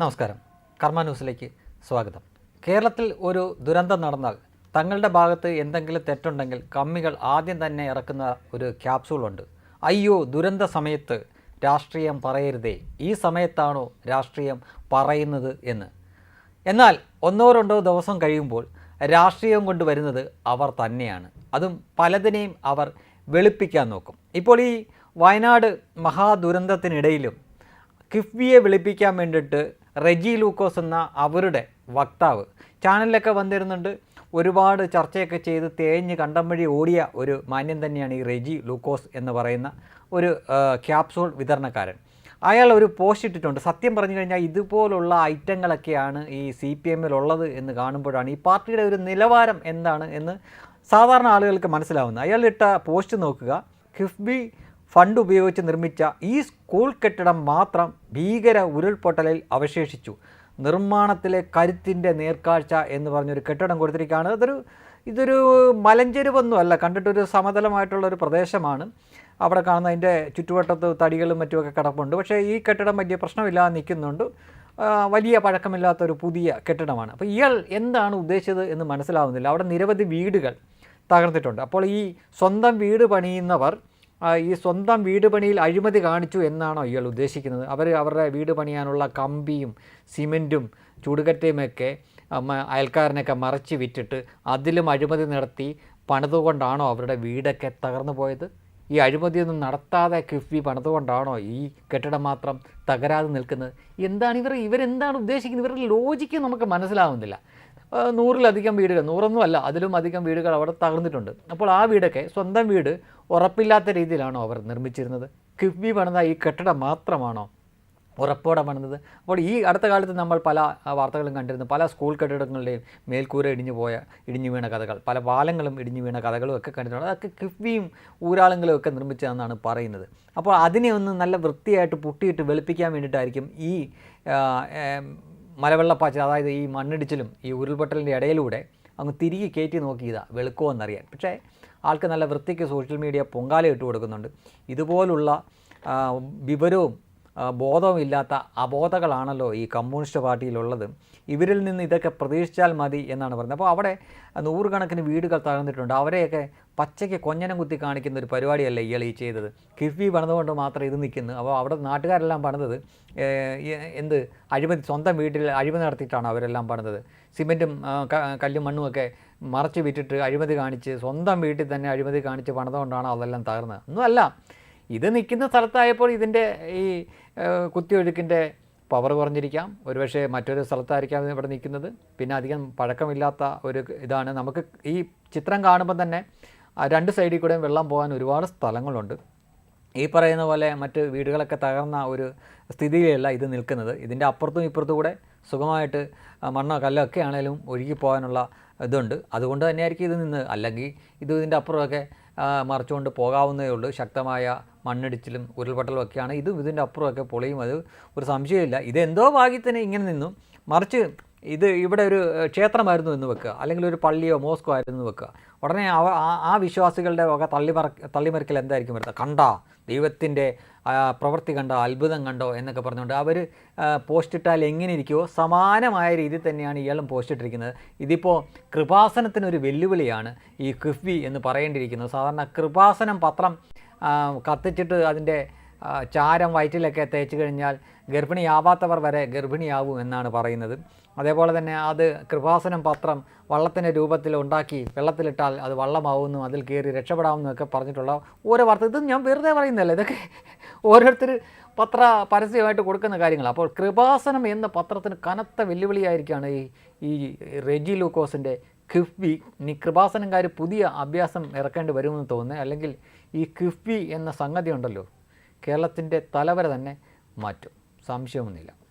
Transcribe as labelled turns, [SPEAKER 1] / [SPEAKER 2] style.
[SPEAKER 1] നമസ്കാരം. കർമ്മ ന്യൂസിലേക്ക് സ്വാഗതം. കേരളത്തിൽ ഒരു ദുരന്തം നടന്നാൽ തങ്ങളുടെ ഭാഗത്ത് എന്തെങ്കിലും തെറ്റുണ്ടെങ്കിൽ കമ്മികൾ ആദ്യം തന്നെ ഇറക്കുന്ന ഒരു ക്യാപ്സൂളുണ്ട് അയ്യോ ദുരന്ത സമയത്ത് രാഷ്ട്രീയം പറയരുതേ. ഈ സമയത്താണോ രാഷ്ട്രീയം പറയുന്നത് എന്ന്. എന്നാൽ ഒന്നോ രണ്ടോ ദിവസം കഴിയുമ്പോൾ രാഷ്ട്രീയം കൊണ്ടുവരുന്നത് അവർ തന്നെയാണ്. അതും പലതിനെയും അവർ വെളുപ്പിക്കാൻ നോക്കും. ഇപ്പോൾ ഈ വയനാട് മഹാദുരന്തത്തിനിടയിലും കിഫ്ബിയെ വിളിപ്പിക്കാൻ വേണ്ടിയിട്ട് റെജി ലൂക്കോസ് എന്ന അവരുടെ വക്താവ്. ചാനലിലൊക്കെ വന്നിരുന്നുണ്ട്. ഒരുപാട് ചർച്ചയൊക്കെ ചെയ്ത് തേഞ്ഞ് കണ്ടം വഴി ഓടിയ ഒരു മാന്യം തന്നെയാണ് ഈ റെജി ലൂക്കോസ് എന്ന് പറയുന്ന ഒരു ക്യാപ്സൂൾ വിതരണക്കാരൻ. അയാൾ ഒരു പോസ്റ്റ് ഇട്ടിട്ടുണ്ട്. സത്യം പറഞ്ഞു കഴിഞ്ഞാൽ ഇതുപോലുള്ള ഐറ്റങ്ങളൊക്കെയാണ് ഈ സി പി എമ്മിലുള്ളത് എന്ന് കാണുമ്പോഴാണ് ഈ പാർട്ടിയുടെ ഒരു നിലവാരം എന്താണ് എന്ന് സാധാരണ ആളുകൾക്ക് മനസ്സിലാവുന്നത്. അയാൾ ഇട്ട പോസ്റ്റ് നോക്കുക. കിഫ്ബി ഫണ്ട് ഉപയോഗിച്ച് നിർമ്മിച്ച ഈ സ്കൂൾ കെട്ടിടം മാത്രം ഭീകര ഉരുൾപൊട്ടലിൽ അവശേഷിച്ചു. നിർമ്മാണത്തിലെ കരുത്തിന്റെ നേർക്കാഴ്ച എന്ന് പറഞ്ഞൊരു കെട്ടിടം കൊടുത്തിരിക്കുകയാണ്. അതൊരു ഇതൊരു മലഞ്ചെരുവൊന്നും അല്ല കണ്ടിട്ടൊരു സമതലമായിട്ടുള്ള ഒരു പ്രദേശമാണ്. അവിടെ കാണുന്ന അതിന്റെ ചുറ്റുവട്ടത്ത് തടികളും മറ്റുമൊക്കെ കിടപ്പുണ്ട്. പക്ഷേ ഈ കെട്ടിടം വലിയ പ്രശ്നമില്ലാതെ നിൽക്കുന്നുണ്ട്. വലിയ പഴക്കമില്ലാത്ത ഒരു പുതിയ കെട്ടിടമാണ്. അപ്പോൾ ഇയാൾ എന്താണ് ഉദ്ദേശിച്ചത് എന്ന് മനസ്സിലാവുന്നില്ല. അവിടെ നിരവധി വീടുകൾ തകർന്നിട്ടുണ്ട്. അപ്പോൾ ഈ സ്വന്തം വീട് പണിയുന്നവർ ഈ സ്വന്തം വീട് പണിയിൽ അഴിമതി കാണിച്ചു എന്നാണോ ഇയാൾ ഉദ്ദേശിക്കുന്നത്? അവർ അവരുടെ വീട് പണിയാനുള്ള കമ്പിയും സിമെന്റും ചുടുകറ്റയുമൊക്കെ അയൽക്കാരനൊക്കെ മറച്ച് വിറ്റിട്ട് അതിലും അഴിമതി നടത്തി പണിതുകൊണ്ടാണോ അവരുടെ വീടൊക്കെ തകർന്നു പോയത്? ഈ അഴിമതിയൊന്നും നടത്താതെ കിഫ്ബി പണിതുകൊണ്ടാണോ ഈ കെട്ടിടം മാത്രം തകരാതെ നിൽക്കുന്നത്? എന്താണ് ഇവർ ഇവരെന്താണ് ഉദ്ദേശിക്കുന്നത്? ഇവരുടെ ലോജിക്ക് നമുക്ക് മനസ്സിലാവുന്നില്ല. നൂറിലധികം വീടുകൾ നൂറൊന്നും അല്ല അതിലും അധികം വീടുകൾ അവിടെ തകർന്നിട്ടുണ്ട്. അപ്പോൾ ആ വീടൊക്കെ സ്വന്തം വീട് ഉറപ്പില്ലാത്ത രീതിയിലാണോ അവർ നിർമ്മിച്ചിരുന്നത്? കിഫ്ബി പണിത ഈ കെട്ടിടം മാത്രമാണോ ഉറപ്പോടെ പണിതത്? അപ്പോൾ ഈ അടുത്ത കാലത്ത് നമ്മൾ പല വാർത്തകളും കണ്ടിരുന്നു. പല സ്കൂൾ കെട്ടിടങ്ങളുടെയും മേൽക്കൂര ഇടിഞ്ഞു പോയ ഇടിഞ്ഞു വീണ കഥകൾ പല പാലങ്ങളും ഇടിഞ്ഞു വീണ കഥകളും ഒക്കെ കണ്ടിട്ടുണ്ട്. അതൊക്കെ കിഫ്ബിയും ഊരാളുകളും ഒക്കെ നിർമ്മിച്ചതെന്നാണ് പറയുന്നത്. അപ്പോൾ അതിനെ ഒന്ന് നല്ല വൃത്തിയായിട്ട് പൊട്ടിയിട്ട് വെളുപ്പിക്കാൻ വേണ്ടിയിട്ടായിരിക്കും ഈ മലവെള്ളപ്പാച്ചിൽ അതായത് ഈ മണ്ണിടിച്ചിലും ഈ ഉരുൾപൊട്ടലിന്റെ ഇടയിലൂടെ അങ്ങ് തിരികെ കയറ്റി നോക്കിയതാ വെളുക്കുമോ എന്നറിയാൻ പക്ഷേ ആൾക്ക് നല്ല വൃത്തിക്ക് സോഷ്യൽ മീഡിയ പൊങ്കാല ഇട്ട് കൊടുക്കുന്നുണ്ട്. ഇതുപോലുള്ള വിവരവും ആ, ബോധവും ഇല്ലാത്ത അബോധകളാണല്ലോ ഈ കമ്മ്യൂണിസ്റ്റ് പാർട്ടിയിലുള്ളത്. ഇവരിൽ നിന്ന് ഇതൊക്കെ പ്രതീക്ഷിച്ചാൽ മതി എന്നാണ് പറയുന്നത് അപ്പോൾ അവിടെ നൂറുകണക്കിന് വീടുകൾ തകർന്നിട്ടുണ്ട്. അവരെയൊക്കെ പച്ചയ്ക്ക് കൊഞ്ഞനം കുത്തി കാണിക്കുന്ന ഒരു പരിപാടിയല്ല ഇയാൾ ഈ ചെയ്തത്? കിഫ്ബി പണിതുകൊണ്ട് മാത്രം ഇത് നിൽക്കുന്നു. അപ്പോൾ അവിടെ നാട്ടുകാരെല്ലാം പണിതത് എന്ത് അഴിമതി സ്വന്തം വീട്ടിൽ അഴിമതി നടത്തിയിട്ടാണ് അവരെല്ലാം പണിതത്. സിമെന്റും കല്ലും മണ്ണും ഒക്കെ മറച്ച് വിറ്റിട്ട് അഴിമതി കാണിച്ച് സ്വന്തം വീട്ടിൽ തന്നെ അഴിമതി കാണിച്ച് പണിതുകൊണ്ടാണ് അതെല്ലാം തകർന്നത്. ഒന്നുമല്ല ഇത് നിൽക്കുന്ന സ്ഥലത്തായപ്പോൾ ഇതിന്റെ ഈ കുത്തിയൊഴുക്കിന്റെ പവർ കുറഞ്ഞിരിക്കാം. ഒരുപക്ഷെ മറ്റൊരു സ്ഥലത്തായിരിക്കാം ഇവിടെ നിൽക്കുന്നത്. പിന്നെ അധികം പഴക്കമില്ലാത്ത ഒരു ഇതാണ്. നമുക്ക് ഈ ചിത്രം കാണുമ്പോൾ തന്നെ രണ്ട് സൈഡിൽ കൂടെയും വെള്ളം പോകാൻ ഒരുപാട് സ്ഥലങ്ങളുണ്ട്. ഈ പറയുന്ന പോലെ മറ്റ് വീടുകളൊക്കെ തകർന്ന ഒരു സ്ഥിതിയിലല്ല ഇത് നിൽക്കുന്നത്. ഇതിന്റെ അപ്പുറത്തും ഇപ്പുറത്തും കൂടെ സുഖമായിട്ട് മണ്ണോ കല്ലോ ഒക്കെ ആണെങ്കിലും ഒഴുകി പോകാനുള്ള ഇതുണ്ട്. അതുകൊണ്ട് തന്നെയായിരിക്കും ഇത് നിന്ന്. അല്ലെങ്കിൽ ഇത് ഇതിന്റെ അപ്പുറമൊക്കെ മറിച്ചുകൊണ്ട് പോകാവുന്നതേ ഉള്ളൂ. ശക്തമായ മണ്ണിടിച്ചിലും ഉരുൾപൊട്ടലും ഒക്കെയാണ് ഇതും ഇതിന്റെ അപ്പുറമൊക്കെ പൊളിയും. അത് ഒരു സംശയമില്ല ഇതെന്തോ ഭാഗ്യത്തിന് ഇങ്ങനെ നിന്നു. മറിച്ച് ഇത് ഇവിടെ ഒരു ക്ഷേത്രമായിരുന്നു എന്ന് വെക്കുക. അല്ലെങ്കിൽ ഒരു പള്ളിയോ മോസ്കോ ആയിരുന്നു എന്ന് വെക്കുക. ഉടനെ അവ ആ- വിശ്വാസികളുടെ വക തള്ളിമറ തള്ളിമറിക്കൽ എന്തായിരിക്കും വരുന്നത് കണ്ട ദൈവത്തിന്റെ പ്രവൃത്തി കണ്ടോ അത്ഭുതം കണ്ടോ എന്നൊക്കെ പറഞ്ഞുകൊണ്ട് അവർ പോസ്റ്റ് ഇട്ടാൽ എങ്ങനെ ഇരിക്കുമോ സമാനമായ രീതിയിൽ തന്നെയാണ് ഇയാളും പോസ്റ്റ് ഇട്ടിരിക്കുന്നത്. ഇതിപ്പോൾ കൃപാസനത്തിനൊരു വെല്ലുവിളിയാണ് ഈ കിഫ്ബി എന്ന് പറയേണ്ടിയിരിക്കുന്നത്. സാധാരണ കൃപാസനം പത്രം കത്തിച്ചിട്ട് അതിന്റെ ചാരം വയറ്റിലൊക്കെ തേച്ച് കഴിഞ്ഞാൽ ഗർഭിണിയാവാത്തവർ വരെ ഗർഭിണിയാവും എന്നാണ് പറയുന്നത്. അതേപോലെ തന്നെ അത് കൃപാസനം പത്രം വള്ളത്തിന്റെ രൂപത്തിൽ ഉണ്ടാക്കി വെള്ളത്തിലിട്ടാൽ അത് വള്ളമാവുന്നു അതിൽ കയറി രക്ഷപ്പെടാമെന്നും ഒക്കെ പറഞ്ഞിട്ടുള്ള ഓരോ വാർത്ത. ഇതും ഞാൻ വെറുതെ പറയുന്നതല്ല ഇതൊക്കെ ഓരോരുത്തർ പത്ര പരസ്യമായിട്ട് കൊടുക്കുന്ന കാര്യങ്ങൾ അപ്പോൾ കൃപാസനം എന്ന പത്രത്തിന് കനത്ത വെല്ലുവിളിയായിരിക്കുകയാണ് ഈ ഈ റെജി ലൂക്കോസിന്റെ കിഫ്ബി. ഇനി കൃപാസനംകാർ പുതിയ അഭ്യാസം ഇറക്കേണ്ടി വരുമെന്ന് തോന്നുന്നത് അല്ലെങ്കിൽ ഈ കിഫ്ബി എന്ന സംഗതി ഉണ്ടല്ലോ. കേരളത്തിന്റെ തലവര തന്നെ മാറ്റും. സംശയമൊന്നുമില്ല.